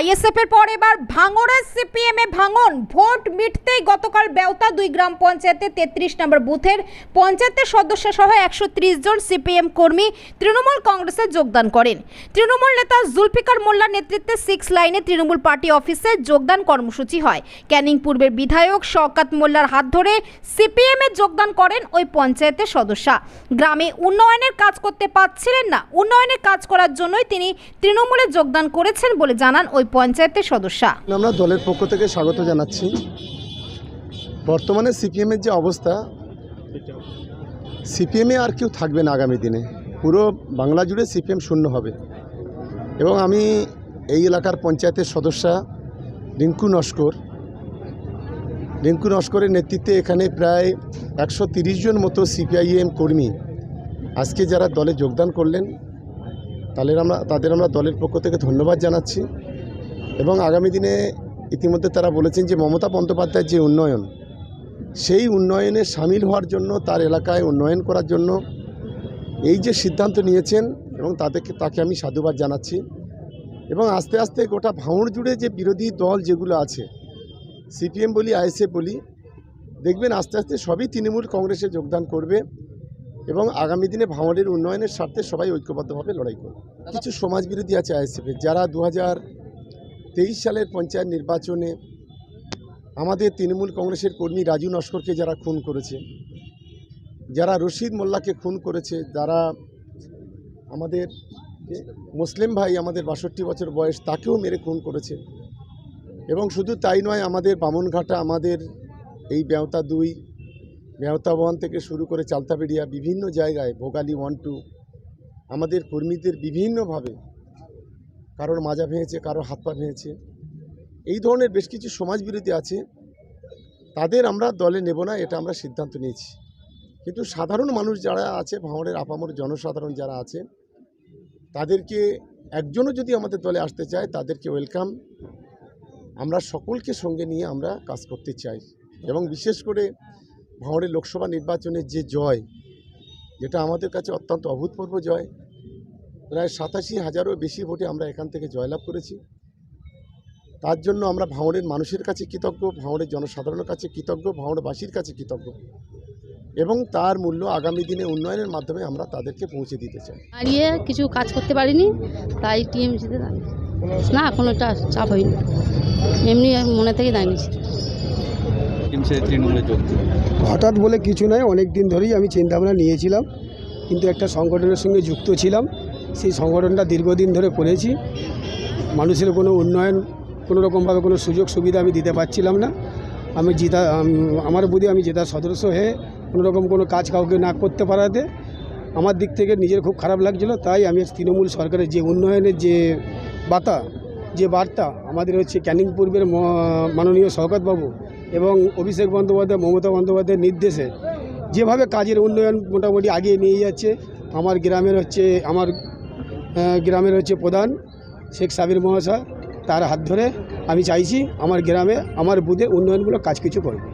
ISF পর এবার ভাঙড়ের সিপিএম ভাঙন। ভোট মিটতেই গতকাল বেওতা দুই গ্রাম পঞ্চায়েতে তেত্রিশ নম্বর বুথের পঞ্চায়েতের সদস্য সহ একশো জন সিপিএম কর্মী তৃণমূল কংগ্রেসে যোগদান করেন। তৃণমূল নেতা জুলফিকার মোল্লার নেতৃত্বে সিক্স লাইনে তৃণমূল পার্টি অফিসে যোগদান কর্মসূচি হয়। ক্যানিং পূর্বের বিধায়ক শওকাত মোল্লার হাত ধরে সিপিএম যোগদান করেন ওই পঞ্চায়েতের সদস্যা। গ্রামে উন্নয়নের কাজ করতে পারছিলেন না। উন্নয়নের কাজ করার জন্যই তিনি তৃণমূলে যোগদান করেছেন বলে জানান ওই পঞ্চায়েতের সদস্যা। আমরা দলের পক্ষ থেকে স্বাগত জানাচ্ছি। বর্তমানে সিপিএমের যে অবস্থা, সিপিএমে আর কেউ থাকবে না আগামী দিনে। পুরো বাংলা জুড়ে সিপিএম শূন্য হবে। এবং আমি এই এলাকার পঞ্চায়েতের সদস্যা রিঙ্কু নস্কর। রিঙ্কু নস্করের নেতৃত্বে এখানে প্রায় একশো জন মতো সিপিআইএম কর্মী আজকে যারা দলে যোগদান করলেন, তাদের আমরা তাদের আমরা দলের পক্ষ থেকে ধন্যবাদ জানাচ্ছি। এবং আগামী দিনে ইতিমধ্যে তারা বলেছেন যে মমতা বন্দ্যোপাধ্যায়ের যে উন্নয়ন, সেই উন্নয়নে সামিল হওয়ার জন্য, তার এলাকায় উন্নয়ন করার জন্য এই যে সিদ্ধান্ত নিয়েছেন এবং তাদেরকে, তাকে আমি সাধুবাদ জানাচ্ছি। এবং আস্তে আস্তে গোটা ভাঙড় জুড়ে যে বিরোধী দল যেগুলো আছে, সিপিএম বলি, আইএসএফ বলি, দেখবেন আস্তে আস্তে সবই তৃণমূল কংগ্রেসে যোগদান করবে এবং আগামী দিনে ভাঙড়ের উন্নয়নের স্বার্থে সবাই ঐক্যবদ্ধভাবে লড়াই করবে। কিছু সমাজবিরোধী আছে আইএসএফের, যারা দু হাজার তেইশ সালের পঞ্চায়েত নির্বাচনে আমাদের তৃণমূল কংগ্রেসের কর্মী রাজু নস্করকে যারা খুন করেছে, যারা রশিদ মোল্লাকে খুন করেছে, যারা আমাদের মুসলিম ভাই আমাদের বাষট্টি বছর বয়স তাকেও মেরে খুন করেছে। এবং শুধু তাই নয়, আমাদের বামনঘাটা, আমাদের এই বেওতা দুই, বেওতা ওয়ান থেকে শুরু করে চালতাবেড়িয়া, বিভিন্ন জায়গায় ভোগালী ওয়ান টু, আমাদের কর্মীদের বিভিন্নভাবে কারোর মাজা ভেঙেছে, কারোর হাত পা ভেঙেছে। এই ধরনের বেশ কিছু সমাজবিরোধী আছে। তাদের আমরা দলে নেব না, এটা আমরা সিদ্ধান্ত নিয়েছি। কিন্তু সাধারণ মানুষ যারা আছে ভাঙড়ের আপামর জনসাধারণ যারা আছে, তাদেরকে একজনও যদি আমাদের দলে আসতে চায়, তাদেরকে ওয়েলকাম। আমরা সকলকে সঙ্গে নিয়ে আমরা কাজ করতে চাই। এবং বিশেষ করে ভাঙড়ের লোকসভা নির্বাচনের যে জয়, যেটা আমাদের কাছে অত্যন্ত অভূতপূর্ব জয় প্রায় সাতাশি হাজারও বেশি ভোটে আমরা এখান থেকে জয়লাভ করেছি। তার জন্য আমরা ভাঙড়ের মানুষের কাছে কৃতজ্ঞ ভাঙড়ের জনসাধারণের কাছে কৃতজ্ঞ ভাঙড়বাসীর কাছে কৃতজ্ঞ এবং তার মূল্য আগামী দিনে উন্নয়নের মাধ্যমে আমরা তাদেরকে পৌঁছে দিতে চাই। দাঁড়িয়ে কিছু কাজ করতে পারিনি তাই টিএমসিতে দাঁড়িয়ে না কোনোটা চাপ হয়নি। এমনি মনে থেকে দাঁড়িয়েছি। হঠাৎ বলে কিছু নয় অনেক দিন ধরেই আমি চিন্তাভাবনা নিয়েছিলাম কিন্তু একটা সংগঠনের সঙ্গে যুক্ত ছিলাম। সেই সংগঠনটা দীর্ঘদিন ধরে করেছি। মানুষের কোনো উন্নয়ন, কোনো রকমভাবে কোনো সুযোগ সুবিধা আমি দিতে পারছিলাম না। আমি জিতা আমার বুদ্ধি আমি জেতার সদস্য হয়ে কোনো রকম কোনো কাজ কাউকে না করতে পারাতে আমার দিক থেকে নিজের খুব খারাপ লাগছিল। তাই আমি তৃণমূল সরকারের যে উন্নয়নের যে বার্তা যে বার্তা, আমাদের হচ্ছে ক্যানিং পূর্বের মাননীয় শওকতবাবু এবং অভিষেক বন্দ্যোপাধ্যায়, মমতা বন্দ্যোপাধ্যায়ের নির্দেশে যেভাবে কাজের উন্নয়ন মোটামুটি আগিয়ে নিয়ে যাচ্ছে, আমার গ্রামের হচ্ছে, আমার গ্রামের হচ্ছে প্রধান শেখ সাবির মহাশয়, তার হাত ধরে আমি চাইছি আমার গ্রামে আমার বুধে উন্নয়নমূলক কাজ কিছু করবে